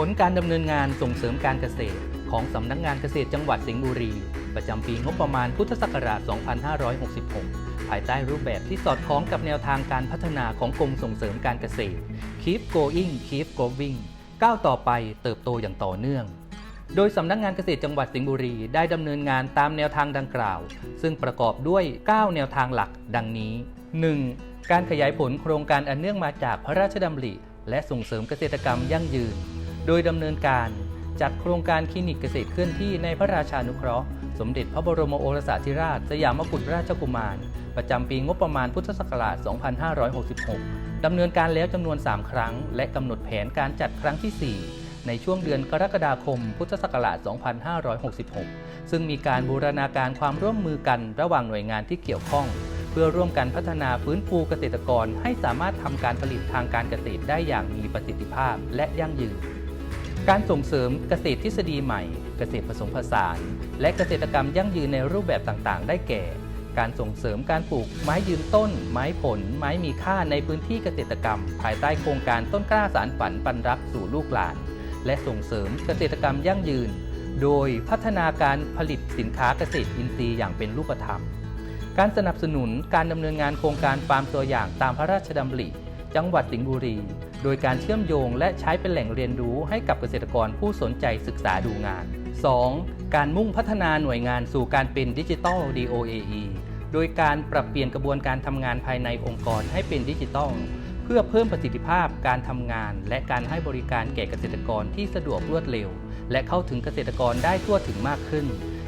ผลการดำเนินงานส่งเสริมการเกษตร ของสำนักงานเกษตรจังหวัดสิงห์บุรี ประจำปีงบประมาณพุทธศักราช 2566 ภายใต้รูปแบบที่สอดคล้องกับแนวทางการพัฒนาของกรมส่งเสริมการเกษตร Keep Going Keep Growing ก้าวต่อไปเติบโตอย่างต่อเนื่อง โดยสำนักงานเกษตรจังหวัดสิงห์บุรีได้ดำเนินงานตามแนวทางดังกล่าว ซึ่งประกอบด้วย 9 แนวทางหลัก ดังนี้ 1. การขยายผลโครงการอันเนื่องมาจากพระราชดำริ และส่งเสริมเกษตรกรรมยั่งยืน โดยดำเนินการจัดโครงการคลินิกเกษตรเคลื่อนที่ในพระราชานุเคราะห์ สมเด็จพระบรมโอรสาธิราช สยามกุฎราชกุมาร ประจำปีงบประมาณพุทธศักราช 2566 ดำเนินการแล้วจำนวน 3 ครั้ง และกำหนดแผนการจัดครั้งที่ 4 ในช่วงเดือนกรกฎาคม พุทธศักราช 2566 ซึ่งมีการบูรณาการความร่วมมือกันระหว่างหน่วยงานที่เกี่ยวข้อง เพื่อร่วมกันพัฒนาฟื้นฟูเกษตรกร ให้สามารถทำการผลิตทางการเกษตรได้อย่างมีประสิทธิภาพและยั่งยืน การส่งเสริมเกษตรทฤษฎีใหม่ เกษตรผสมผสาน และเกษตรกรรมยั่งยืนในรูปแบบต่างๆ ได้แก่ การส่งเสริมการปลูกไม้ยืนต้น ไม้ผล ไม้มีค่าในพื้นที่เกษตรกรรม ภายใต้โครงการต้นกล้าสารฝันปันรักสู่ลูกหลาน และส่งเสริมเกษตรกรรมยั่งยืน โดยพัฒนาการผลิตสินค้าเกษตรอินทรีย์อย่างเป็นรูปธรรม การสนับสนุนการดำเนินงานโครงการฟาร์มตัวอย่างตามพระราชดำริ จังหวัดสิงห์บุรี โดยการเชื่อมโยงและใช้เป็นแหล่งเรียนรู้ให้กับเกษตรกรผู้สนใจศึกษาดูงาน 2. การมุ่งพัฒนาหน่วยงานสู่การเป็นดิจิทัล DOAE โดยการปรับเปลี่ยนกระบวนการทำงานภายในองค์กรให้เป็นดิจิทัล เพื่อเพิ่มประสิทธิภาพการทำงาน และการให้บริการแก่เกษตรกรที่สะดวกรวดเร็ว และเข้าถึงเกษตรกรได้ทั่วถึงมากขึ้น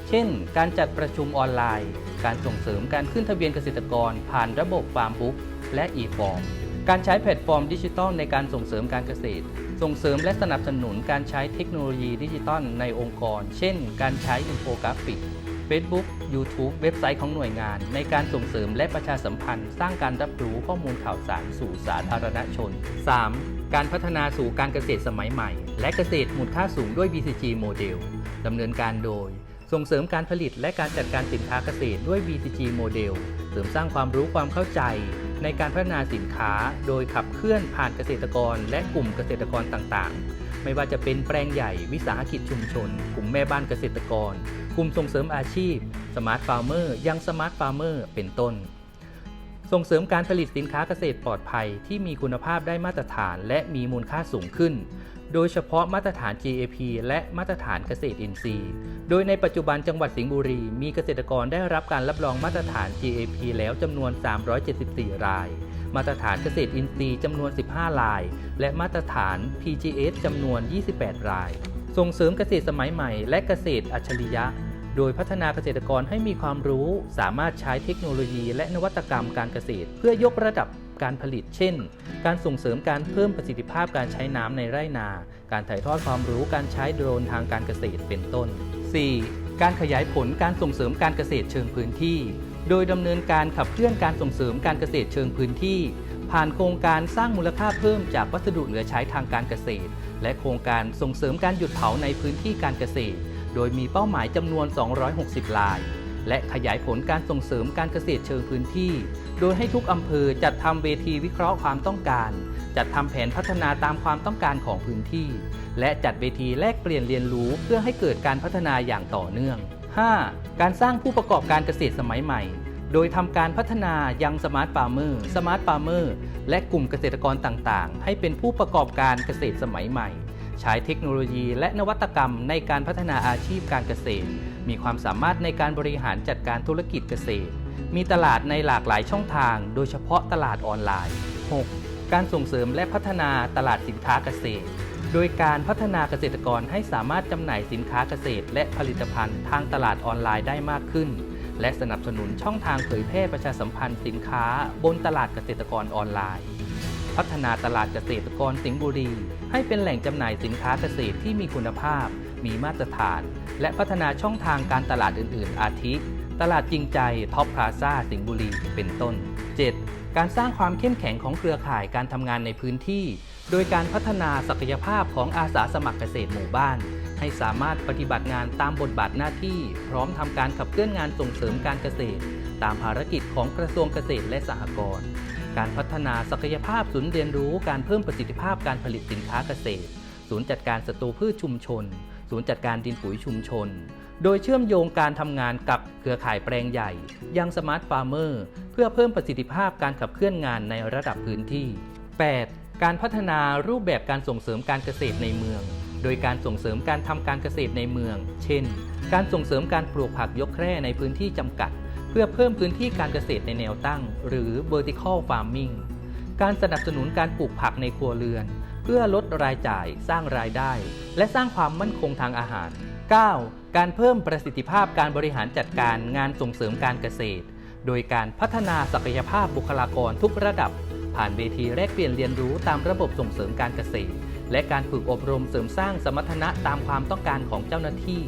เช่น การจัดประชุมออนไลน์ การส่งเสริมการขึ้นทะเบียนเกษตรกร ผ่านระบบฟาร์มบุ๊กและ e-form การใช้แพลตฟอร์มดิจิทัลในการส่งเสริมการเกษตร ส่งเสริมและสนับสนุนการใช้เทคโนโลยีดิจิทัลในองค์กร เช่น การใช้อินโฟกราฟิก Facebook YouTube เว็บไซต์ของหน่วยงาน ในการส่งเสริมและประชาสัมพันธ์ สร้างการรับรู้ข้อมูลข่าวสารสู่สาธารณชน 3. การพัฒนาสู่การเกษตรสมัยใหม่ และเกษตรมูลค่าสูงด้วย BCG โมเดลดำเนินการโดย ส่งเสริมการผลิตและการจัดการสินค้าเกษตรด้วย BCG โมเดล เสริมสร้างความรู้ความเข้าใจ ในการพัฒนาสินค้า โดยขับเคลื่อนผ่านเกษตรกร และกลุ่มเกษตรกรต่างๆ ไม่ว่าจะเป็นแปลงใหญ่วิสาหกิจชุมชน กลุ่มแม่บ้านเกษตรกร กลุ่มส่งเสริมอาชีพสมาร์ทฟาร์มเมอร์ยังสมาร์ทฟาร์มเมอร์เป็นต้น ส่งเสริมการผลิตสินค้าเกษตรปลอดภัยที่มีคุณภาพได้มาตรฐาน และมีมูลค่าสูงขึ้น โดยเฉพาะมาตรฐาน GAP และมาตรฐานเกษตรอินทรีย์ โดยในปัจจุบันจังหวัดสิงห์บุรี มีเกษตรกรได้รับการรับรองมาตรฐาน GAP แล้วจำนวน 374 ราย มาตรฐานเกษตรอินทรีย์จำนวน 15 ราย และมาตรฐาน PGS จำนวน 28 ราย ส่งเสริมเกษตรสมัยใหม่ และเกษตรอัจฉริยะ โดยพัฒนาเกษตรกรให้มีความรู้ สามารถใช้เทคโนโลยี และนวัตกรรมการเกษตร เพื่อยกระดับ การผลิต เช่น การส่งเสริมการเพิ่มประสิทธิภาพการใช้น้ำในไร่นา การถ่ายทอดความรู้การใช้โดรนทางการเกษตรเป็นต้น 4. การขยายผลการส่งเสริมการเกษตรเชิงพื้นที่ โดยดำเนินการขับเคลื่อนการส่งเสริมการเกษตรเชิงพื้นที่ ผ่านโครงการสร้างมูลค่าเพิ่มจากวัสดุเหลือใช้ทางการเกษตร และโครงการส่งเสริมการหยุดเผาในพื้นที่การเกษตร โดยมีเป้าหมายจำนวน 260 ลาย และขยายผลการส่งเสริมการเกษตรเชิงพื้นที่ โดยให้ทุกอำเภอจัดทำเวทีวิเคราะห์ความต้องการ จัดทำแผนพัฒนาตามความต้องการของพื้นที่ และจัดเวทีแลกเปลี่ยนเรียนรู้เพื่อให้เกิดการพัฒนาอย่างต่อเนื่อง 5. การสร้างผู้ประกอบการเกษตรสมัยใหม่ โดยทำการพัฒนายังสมาร์ทฟาร์มเมอร์สมาร์ทฟาร์มเมอร์และกลุ่มเกษตรกรต่างๆ ให้เป็นผู้ประกอบการเกษตรสมัยใหม่ ใช้เทคโนโลยีและนวัตกรรมในการพัฒนาอาชีพการเกษตร มีความสามารถในการบริหารจัดการธุรกิจเกษตร มีตลาดในหลากหลายช่องทาง โดยเฉพาะตลาดออนไลน์ 6. การส่งเสริมและพัฒนาตลาดสินค้าเกษตร โดยการพัฒนาเกษตรกรให้สามารถจำหน่ายสินค้าเกษตร และผลิตภัณฑ์ทางตลาดออนไลน์ได้มากขึ้น และสนับสนุนช่องทางเผยแพร่ประชาสัมพันธ์สินค้า บนตลาดเกษตรกรออนไลน์ พัฒนาตลาดเกษตรกรสิงห์บุรี ให้เป็นแหล่งจำหน่ายสินค้าเกษตรที่มีคุณภาพ มีมาตรฐาน และพัฒนาช่องทางการตลาดอื่น ๆ อาทิ ตลาดจริงใจท็อปพลาซ่าสิงห์บุรีเป็นต้น 7. การสร้างความเข้มแข็งของเครือข่ายการทำงานในพื้นที่ โดยการพัฒนาศักยภาพของอาสาสมัครเกษตรหมู่บ้าน ให้สามารถปฏิบัติงานตามบทบาทหน้าที่ พร้อมทำการขับเคลื่อนงานส่งเสริมการเกษตร ตามภารกิจของกระทรวงเกษตรและสหกรณ์การพัฒนาศักยภาพศูนย์เรียนรู้การเพิ่มประสิทธิภาพการผลิตสินค้าเกษตร ศูนย์จัดการศัตรูพืชชุมชน ศูนย์จัดการดินปุ๋ยชุมชน โดยเชื่อมโยงการทำงานกับเครือข่ายแปลงใหญ่ยังสมาร์ทฟาร์มเมอร์เพื่อเพิ่มประสิทธิภาพการขับเคลื่อนงานในระดับพื้นที่ 8. การพัฒนารูปแบบการส่งเสริมการเกษตรในเมือง โดยการส่งเสริมการทำการเกษตรในเมือง เช่น การส่งเสริมการปลูกผักยกแคร่ในพื้นที่จำกัด เพื่อเพิ่มพื้นที่การเกษตรในแนวตั้ง หรือ vertical farming การสนับสนุนการปลูกผักในครัวเรือน พื่อลดรายจ่ายสร้างรายได้ และสร้างความมั่นคงทางอาหาร 9. การเพิ่มประสิทธิภาพการบริหารจัดการงานส่งเสริมการเกษตร โดยการพัฒนาศักยภาพบุคลากรทุกระดับ ผ่านเวทีแลกเปลี่ยนเรียนรู้ตามระบบส่งเสริมการเกษตร และการฝึกอบรมเสริมสร้างสมรรถนะตามความต้องการของเจ้าหน้าที่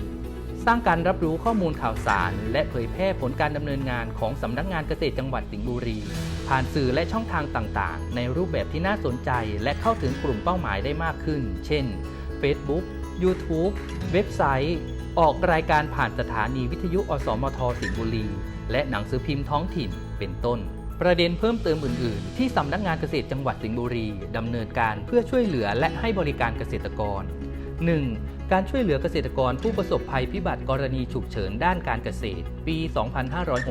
สร้างการรับรู้ข้อมูลข่าวสาร และเผยแพร่ผลการดำเนินงานของสำนักงานเกษตรจังหวัดสิงห์บุรี ผ่านสื่อและช่องทางต่างๆ ในรูปแบบที่น่าสนใจ และเข้าถึงกลุ่มเป้าหมายได้มากขึ้น เช่น Facebook YouTube เว็บไซต์ ออกรายการผ่านสถานีวิทยุอสมทสิงห์บุรี และหนังสือพิมพ์ท้องถิ่นเป็นต้นประเด็นเพิ่มเติมอื่น ๆ ที่สำนักงานเกษตรจังหวัดสิงห์บุรีดำเนินการเพื่อช่วยเหลือและให้บริการเกษตรกร 1. การช่วยเหลือเกษตรกรผู้ประสบภัยพิบัติกรณีฉุกเฉินด้านการเกษตร ปี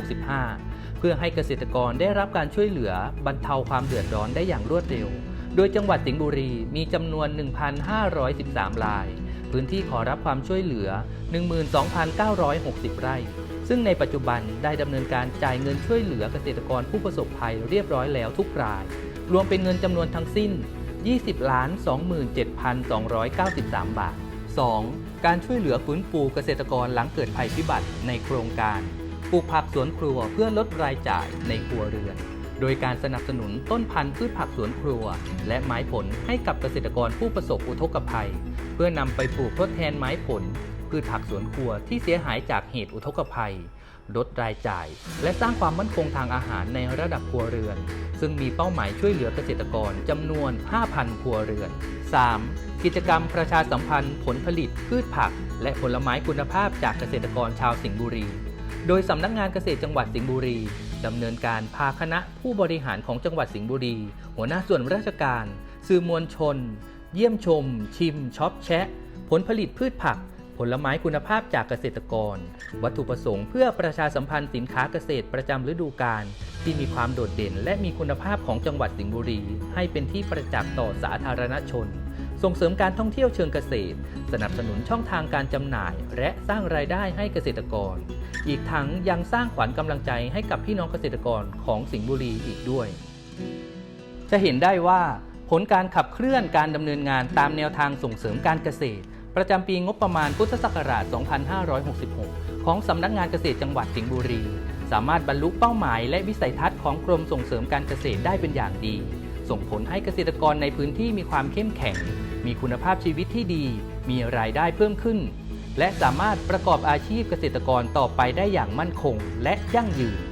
2565 เพื่อให้เกษตรกรได้รับการช่วยเหลือบรรเทาความเดือดร้อนได้อย่างรวดเร็ว โดยจังหวัดสิงห์บุรีมีจำนวน 1,513ราย พื้นที่ขอรับความช่วยเหลือ 12,960 ไร่ ซึ่งในปัจจุบันได้ดำเนินการจ่ายเงินช่วยเหลือเกษตรกรผู้ประสบภัยเรียบร้อยแล้วทุกราย รวมเป็นเงินจำนวนทั้งสิ้น 20,27,293 บาท 2. การช่วยเหลือฟื้นฟูเกษตรกรหลังเกิดภัยพิบัติในโครงการปลูกผักสวนครัวเพื่อลดรายจ่ายในครัวเรือน โดยการสนับสนุนต้นพันธุ์พืชผักสวนครัว และไม้ผลให้กับเกษตรกรผู้ประสบอุทกภัย เพื่อนำไปปลูกทดแทนไม้ผล พืชผักสวนครัวที่เสียหายจากเหตุอุทกภัย ลดรายจ่าย และสร้างความมั่นคงทางอาหารในระดับครัวเรือน ซึ่งมีเป้าหมายช่วยเหลือเกษตรกรจำนวน 5,000 ครัวเรือน 3. กิจกรรมประชาสัมพันธ์ผลผลิตพืชผัก และผลไม้คุณภาพจากเกษตรกรชาวสิงห์บุรี โดยสำนักงานเกษตรจังหวัดสิงห์บุรีดำเนินการพาคณะผู้บริหารของจังหวัดสิงห์บุรี หัวหน้าส่วนราชการ สื่อมวลชน เยี่ยมชม ชิมช็อปแชะ ผลผลิตพืชผัก ผลไม้คุณภาพจากเกษตรกร วัตถุประสงค์เพื่อประชาสัมพันธ์สินค้าเกษตรประจำฤดูกาลที่มีความโดดเด่น และมีคุณภาพของจังหวัดสิงห์บุรี ให้เป็นที่ประจักษ์ต่อสาธารณชน ส่งเสริมการท่องเที่ยวเชิงเกษตร สนับสนุนช่องทางการจำหน่าย และสร้างรายได้ให้เกษตรกร อีกทั้งยังสร้างขวัญกำลังใจให้กับพี่น้องเกษตรกรของสิงห์บุรีอีกด้วย จะเห็นได้ว่าผลการขับเคลื่อนการดำเนินงานตามแนวทางส่งเสริมการเกษตร ประจำปีงบประมาณพุทธศักราช 2566 ของสำนักงานเกษตรจังหวัดสิงห์บุรี สามารถบรรลุเป้าหมายและวิสัยทัศน์ของกรมส่งเสริมการเกษตรได้เป็นอย่างดี ส่งผลให้เกษตรกรในพื้นที่มีความเข้มแข็ง มีคุณภาพชีวิตที่ดี มีรายได้เพิ่มขึ้น และสามารถประกอบอาชีพเกษตรกรต่อไปได้อย่างมั่นคง และยั่งยืน